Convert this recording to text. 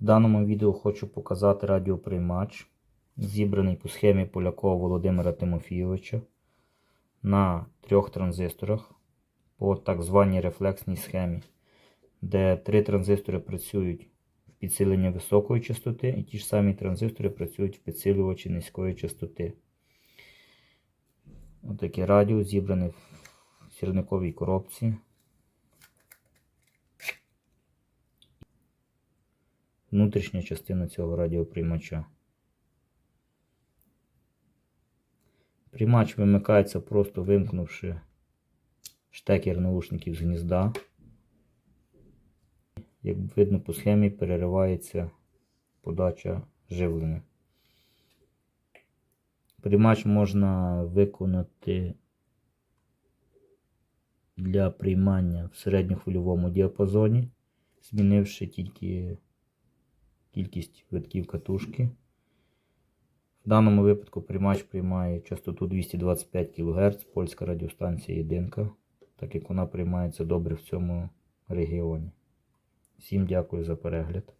В даному відео хочу показати радіоприймач, зібраний по схемі Полякова Володимира Тимофійовича на трьох транзисторах по так званій рефлексній схемі, де три транзистори працюють в підсиленні високої частоти, і ті ж самі транзистори працюють в підсилювачі низької частоти. Отаке радіо зібране в сірниковій коробці. Внутрішня частина цього радіоприймача. Приймач вимикається просто вимкнувши штекер наушників з гнізда. Як видно по схемі, переривається подача живлення. Приймач можна виконати для приймання в середньохвильовому діапазоні, змінивши тільки кількість витків катушки. В даному випадку приймач приймає частоту 225 кГц, польська радіостанція єдинка, так як вона приймається добре в цьому регіоні. Всім дякую за перегляд.